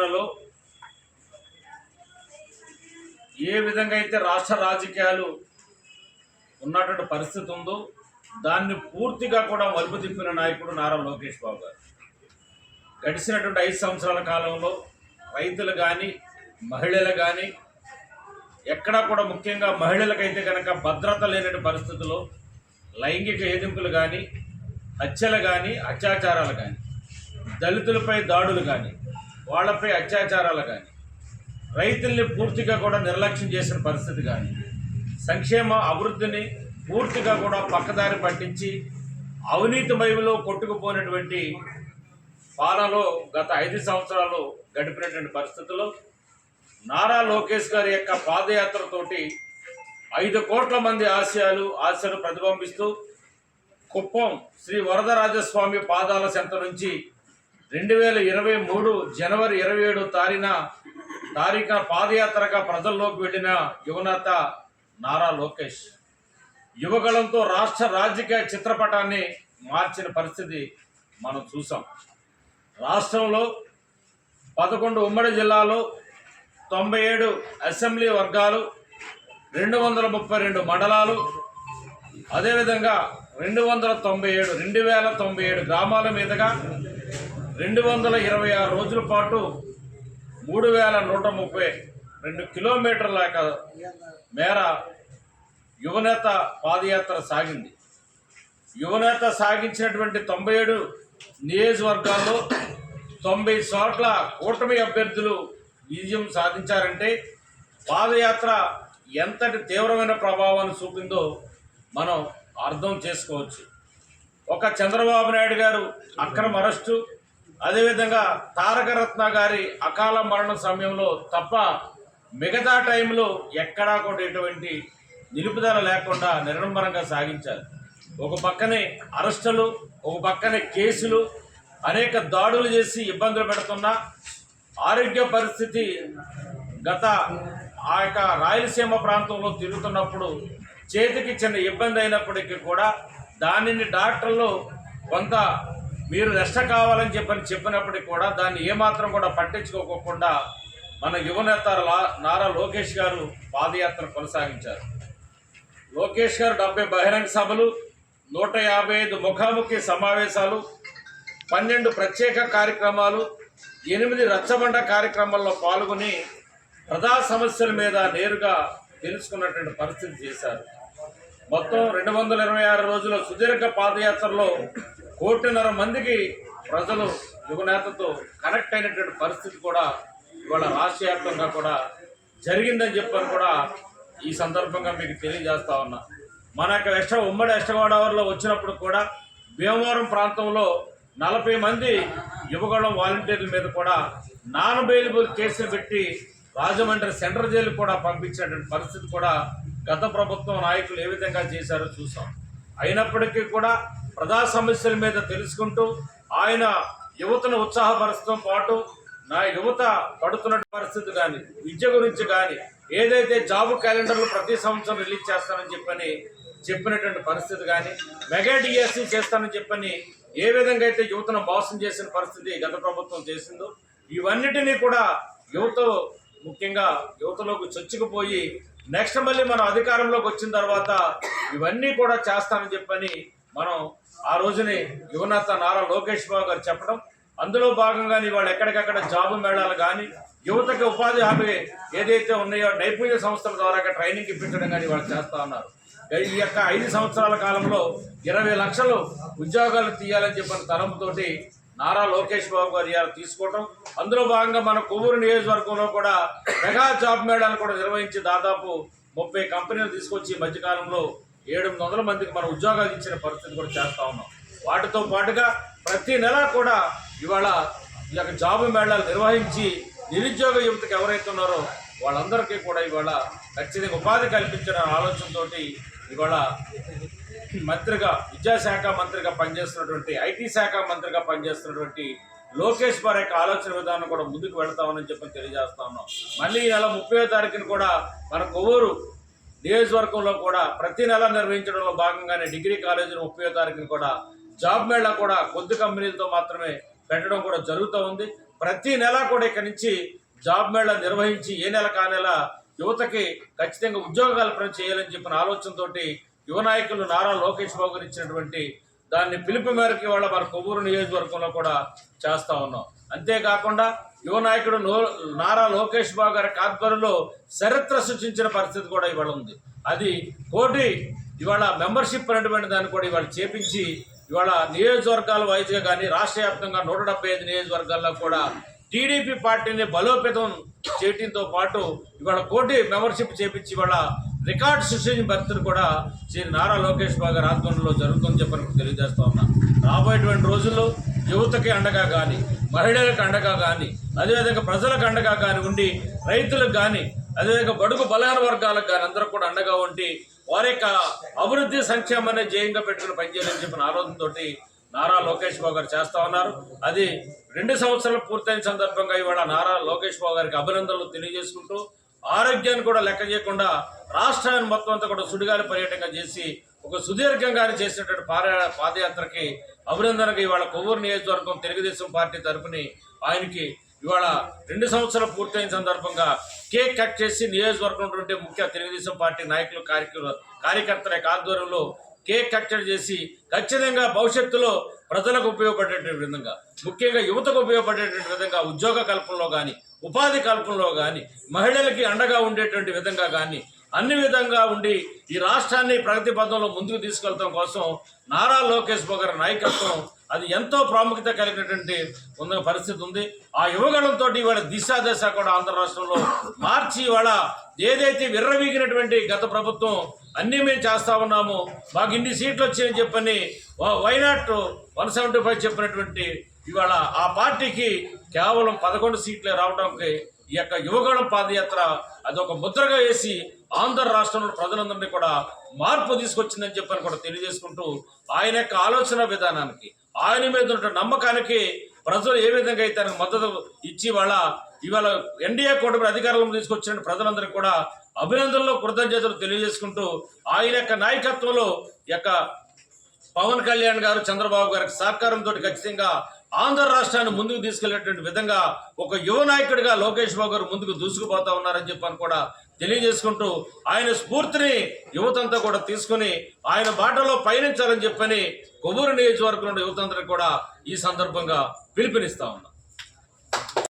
పాలనలో ఏ విధంగా అయితే రాష్ట్ర రాజకీయాలు ఉన్నటువంటి పరిస్థితి ఉందో దాన్ని పూర్తిగా కూడా మలుపు తిప్పిన నాయకుడు నారా లోకేష్ బాబు గారు. గడిచినటువంటి ఐదు సంవత్సరాల కాలంలో రైతులు కానీ మహిళలు కానీ ఎక్కడా కూడా ముఖ్యంగా మహిళలకైతే కనుక భద్రత లేనటువంటి పరిస్థితుల్లో లైంగిక ఏదింపులు కానీ హత్యలు కానీ అత్యాచారాలు కానీ దళితులపై దాడులు కానీ వాళ్ళపై అత్యాచారాలు కానీ రైతుల్ని పూర్తిగా కూడా నిర్లక్ష్యం చేసిన పరిస్థితి కానీ సంక్షేమ అభివృద్ధిని పూర్తిగా కూడా పక్కదారి పట్టించి అవినీతి మయంలో కొట్టుకుపోయినటువంటి పాలనలో గత ఐదు సంవత్సరాలు గడిపినటువంటి పరిస్థితుల్లో నారా లోకేష్ గారి యొక్క పాదయాత్రతోటి ఐదు కోట్ల మంది ఆశయాలు ఆశలు ప్రతిబింబిస్తూ కుప్పం శ్రీ వరదరాజస్వామి పాదాల చెంత నుంచి రెండు వేల ఇరవై మూడు జనవరి ఇరవై ఏడు తారీఖున తారీఖున పాదయాత్రగా ప్రజల్లోకి వెళ్ళిన యువనేత నారా లోకేష్. యువగళంతో రాష్ట్ర రాజకీయ చిత్రపటాన్ని మార్చిన పరిస్థితి మనం చూసాం. రాష్ట్రంలో పదకొండు ఉమ్మడి జిల్లాలో తొంభై ఏడు అసెంబ్లీ వర్గాలు రెండు వందల ముప్పై రెండు మండలాలు అదేవిధంగా రెండు వందల తొంభై ఏడు రెండు వేల తొంభై ఏడు గ్రామాల మీదుగా రెండు వందల ఇరవై ఆరు రోజుల పాటు మూడు వేల నూట ముప్పై రెండు కిలోమీటర్ల మేర యువనేత పాదయాత్ర సాగింది. యువనేత సాగించినటువంటి తొంభై ఏడు నియోజకవర్గాల్లో తొంభై చోట్ల కూటమి అభ్యర్థులు విజయం సాధించారంటే పాదయాత్ర ఎంతటి తీవ్రమైన ప్రభావాన్ని చూపిందో మనం అర్థం చేసుకోవచ్చు. ఒక చంద్రబాబు నాయుడు గారు అక్రమ అరెస్టు అదేవిధంగా తారకరత్న గారి అకాల మరణ సమయంలో తప్ప మిగతా టైంలో ఎక్కడా కూడా ఎటువంటి నిలుపుదల లేకుండా నిర్ణంబరంగా సాగించారు. ఒక పక్కనే అరెస్టులు ఒక పక్కనే కేసులు అనేక దాడులు చేసి ఇబ్బందులు పెడుతున్నా ఆరోగ్య పరిస్థితి గత ఆ యొక్క రాయలసీమ ప్రాంతంలో తిరుగుతున్నప్పుడు చేతికి చిన్న ఇబ్బంది అయినప్పటికీ కూడా దానిని డాక్టర్లు కొంత మీరు రెస్ట్ కావాలని చెప్పని చెప్పినప్పటికీ కూడా దాన్ని ఏమాత్రం కూడా పట్టించుకోకుండా మన యువనేత లా- నారా లోకేష్ గారు పాదయాత్ర కొనసాగించారు. లోకేష్ గారు డెబ్బై బహిరంగ సభలు నూట యాభై ఐదు ముఖాముఖి సమావేశాలు పన్నెండు ప్రత్యేక కార్యక్రమాలు ఎనిమిది రచ్చబండ కార్యక్రమాల్లో పాల్గొని ప్రజా సమస్యల మీద నేరుగా తెలుసుకున్నటువంటి పరిస్థితి చేశారు. మొత్తం రెండు వందల ఇరవై ఆరు రోజుల సుదీర్ఘ పాదయాత్రలో కోటిన్నర మందికి ప్రజలు యువనేతతో కనెక్ట్ అయినటువంటి పరిస్థితి కూడా ఇవాళ రాష్ట్ర వ్యాప్తంగా కూడా జరిగిందని చెప్పని కూడా ఈ సందర్భంగా మీకు తెలియజేస్తా ఉన్నా. మన యొక్క వెస్ట్ ఉమ్మడి వెస్ట్ గోదావరిలో వచ్చినప్పుడు కూడా భీమవరం ప్రాంతంలో నలభై మంది యువగళం వాలంటీర్ల మీద కూడా నాన్ అవైలబుల్ కేసులు పెట్టి రాజమండ్రి సెంట్రల్ జైలు కూడా పంపించినటువంటి పరిస్థితి కూడా గత ప్రభుత్వం నాయకులు ఏ విధంగా చేశారో చూసాం. అయినప్పటికీ కూడా ప్రజా సమస్యల మీద తెలుసుకుంటూ ఆయన యువతను ఉత్సాహపరచడం పాటు నా యువత పడుతున్న పరిస్థితి కానీ విద్య గురించి కానీ ఏదైతే జాబ్ క్యాలెండర్లు ప్రతి సంవత్సరం రిలీజ్ చేస్తానని చెప్పని చెప్పినటువంటి పరిస్థితి కానీ మెగా డిఎస్సి చేస్తానని చెప్పని ఏ విధంగా అయితే యువతను మోసం చేసిన పరిస్థితి గత ప్రభుత్వం చేసిందో ఇవన్నిటినీ కూడా యువత ముఖ్యంగా యువతలోకి చొచ్చుకుపోయి నెక్స్ట్ మళ్ళీ మనం అధికారంలోకి వచ్చిన తర్వాత ఇవన్నీ కూడా చేస్తానని చెప్పని మనం ఆ రోజుని యువనేత నారా లోకేష్ బాబు గారు చెప్పడం. అందులో భాగంగానే వాళ్ళు ఎక్కడికక్కడ జాబు మేళాలు కానీ యువతకి ఉపాధి హామీ ఏదైతే ఉన్నాయో నైపుణ్య సంస్థల ద్వారా ట్రైనింగ్ ఇప్పించడం కానీ వాళ్ళు చేస్తూ ఉన్నారు. ఈ యొక్క ఐదు సంవత్సరాల కాలంలో ఇరవై లక్షలు ఉద్యోగాలు తీయాలని చెప్పిన తలంపుతోటి నారా లోకేష్ బాబు గారు ఇవాళ తీసుకోవటం. అందులో భాగంగా మన కొవ్వూరు నియోజకవర్గంలో కూడా మెగా జాబ్ మేళాలు కూడా నిర్వహించి దాదాపు ముప్పై కంపెనీలు తీసుకొచ్చి ఈ మధ్యకాలంలో ఏడు వందల మందికి మన ఉద్యోగాలు ఇచ్చిన పరిస్థితి కూడా చేస్తా ఉన్నాం. వాటితో పాటుగా ప్రతి నెల కూడా ఇవాళ ఈ యొక్క జాబ్ మేళాలు నిర్వహించి నిరుద్యోగ యువతకు ఎవరైతే ఉన్నారో వాళ్ళందరికీ కూడా ఇవాళ ఖచ్చితంగా ఉపాధి కల్పించిన ఆలోచనతోటి ఇవాళ మంత్రిగా విద్యాశాఖ మంత్రిగా పనిచేస్తున్నటువంటి ఐటీ శాఖ మంత్రిగా పనిచేస్తున్నటువంటి లోకేష్ వారి యొక్క ఆలోచన విధానం కూడా ముందుకు వెళ్తామని చెప్పి తెలియజేస్తా ఉన్నాం. మళ్ళీ ఈ నెల ముప్పై తారీఖున కూడా మన కొవ్వూరు నియోజకవర్గంలో కూడా ప్రతి నెల నిర్వహించడంలో భాగంగానే డిగ్రీ కాలేజీలో ముప్పై తారీఖున కూడా జాబ్ మేళా కూడా కొద్ది కంపెనీలతో మాత్రమే పెట్టడం కూడా జరుగుతూ ఉంది. ప్రతి నెల కూడా ఇక్కడి నుంచి జాబ్ మేళా నిర్వహించి ఏ నెల కా నెల యువతకి ఖచ్చితంగా ఉద్యోగ కల్పన చేయాలని చెప్పిన ఆలోచనతోటి యువ నాయకులు నారా లోకేష్ బాబు గారు ఇచ్చినటువంటి దాన్ని పిలుపు మేరకు ఇవాళ మన కొవ్వూరు నియోజకవర్గంలో కూడా చేస్తా ఉన్నాం. అంతేకాకుండా యువ నాయకుడు నారా లోకేష్ బాబు గారి ఆధ్వర్యంలో చరిత్ర సృష్టించిన పరిస్థితి కూడా ఇవాళ ఉంది. అది కోటి ఇవాళ మెంబర్షిప్ అనేటువంటి దాన్ని కూడా ఇవాళ చేపించి ఇవాళ నియోజకవర్గాల వైజ్గా కానీ రాష్ట్ర వ్యాప్తంగా నూట డెబ్బై ఐదు నియోజకవర్గాల్లో కూడా టీడీపీ పార్టీని బలోపేతం చేయడంతో పాటు ఇవాళ కోటి మెంబర్షిప్ చేపించి ఇవాళ రికార్డ్ సృష్టించిన పరిస్థితులు కూడా శ్రీ నారా లోకేష్ బాబు గారి ఆధ్వర్యంలో జరుగుతుందని చెప్పని తెలియజేస్తా ఉన్నా. రాబోయేటువంటి రోజుల్లో యువతకి అండగా కానీ మహిళలకు అండగా కానీ అదేవిధంగా ప్రజలకు అండగా కానీ ఉండి రైతులకు కానీ అదేవిధంగా బడుగు బలహీన వర్గాలకు కానీ అందరూ కూడా అండగా ఉండి వారి యొక్క అభివృద్ధి సంక్షేమాన్ని జయంగా పెట్టుకుని పనిచేయాలని చెప్పిన ఆలోచనతోటి నారా లోకేష్ బాబు గారు చేస్తా ఉన్నారు. అది రెండు సంవత్సరాలు పూర్తయిన సందర్భంగా ఇవాళ నారా లోకేష్ బాబు గారికి అభినందనలు తెలియజేసుకుంటూ ఆరోగ్యాన్ని కూడా లెక్క చేయకుండా రాష్ట్రాన్ని మొత్తం అంతా కూడా సుడిగాలి పర్యటనగా చేసి ఒక సుదీర్ఘంగా చేసినటువంటి పాద పాదయాత్రకి అభినందనగా ఇవాళ కొవ్వూరు నియోజకవర్గం తెలుగుదేశం పార్టీ తరఫున ఆయనకి ఇవాళ రెండు సంవత్సరాలు పూర్తయిన సందర్భంగా కేక్ కట్ చేసి నియోజకవర్గం ఉన్నటువంటి ముఖ్య తెలుగుదేశం పార్టీ నాయకులు కార్యక్రమ కార్యకర్తల ఆధ్వర్యంలో కేక్ కట్టడి చేసి ఖచ్చితంగా భవిష్యత్తులో ప్రజలకు ఉపయోగపడేటువంటి విధంగా ముఖ్యంగా యువతకు ఉపయోగపడేటువంటి విధంగా ఉద్యోగ కల్పనలో కానీ ఉపాధి కల్పనలో కానీ మహిళలకి అండగా ఉండేటువంటి విధంగా కానీ అన్ని విధంగా ఉండి ఈ రాష్ట్రాన్ని ప్రగతి పథంలో ముందుకు తీసుకెళ్తాం కోసం నారా లోకేష్ బాబు గారి నాయకత్వం అది ఎంతో ప్రాముఖ్యత కలిగినటువంటి ఉన్న పరిస్థితి ఉంది. ఆ యువగణంతో ఇవాళ దిశాదశ కూడా ఆంధ్ర రాష్ట్రంలో మార్చి ఇవాళ ఏదైతే విర్రవీగినటువంటి గత ప్రభుత్వం అన్నీ మేము చేస్తా ఉన్నాము మాకు ఇన్ని సీట్లు వచ్చాయని చెప్పని వైనాట్ వన్ సెవెంటీ ఫైవ్ చెప్పినటువంటి ఇవాళ ఆ పార్టీకి కేవలం పదకొండు సీట్లే రావడానికి ఈ యొక్క యువగళం పాదయాత్ర అదొక ముద్రగా వేసి ఆంధ్ర రాష్ట్రంలో ప్రజలందరినీ కూడా మార్పు తీసుకొచ్చిందని చెప్పని కూడా తెలియజేసుకుంటూ ఆయన యొక్క ఆలోచన విధానానికి ఆయన మీద ఉన్న నమ్మకానికి ప్రజలు ఏ విధంగా అయితే ఆయనకు మద్దతు ఇచ్చి వాళ్ళ ఇవాళ ఎన్డీఏ కూటమి అధికారంలో తీసుకొచ్చిన ప్రజలందరికీ కూడా అభినందనలు కృతజ్ఞతలు తెలియజేసుకుంటూ ఆయన యొక్క నాయకత్వంలో ఈ యొక్క పవన్ కళ్యాణ్ గారు చంద్రబాబు గారికి సహకారంతో ఖచ్చితంగా ఆంధ్ర రాష్ట్రాన్ని ముందుకు తీసుకెళ్ళేటువంటి విధంగా ఒక యువ నాయకుడిగా లోకేష్ బాబు గారు ముందుకు దూసుకుపోతా ఉన్నారని చెప్పని కూడా తెలియజేసుకుంటూ ఆయన స్ఫూర్తిని యువతంతా కూడా తీసుకుని ఆయన బాటలో పయనించాలని చెప్పని కొవ్వూరు నియోజకవర్గంలో యువతందరికి కూడా ఈ సందర్భంగా పిలుపునిస్తా ఉన్నారు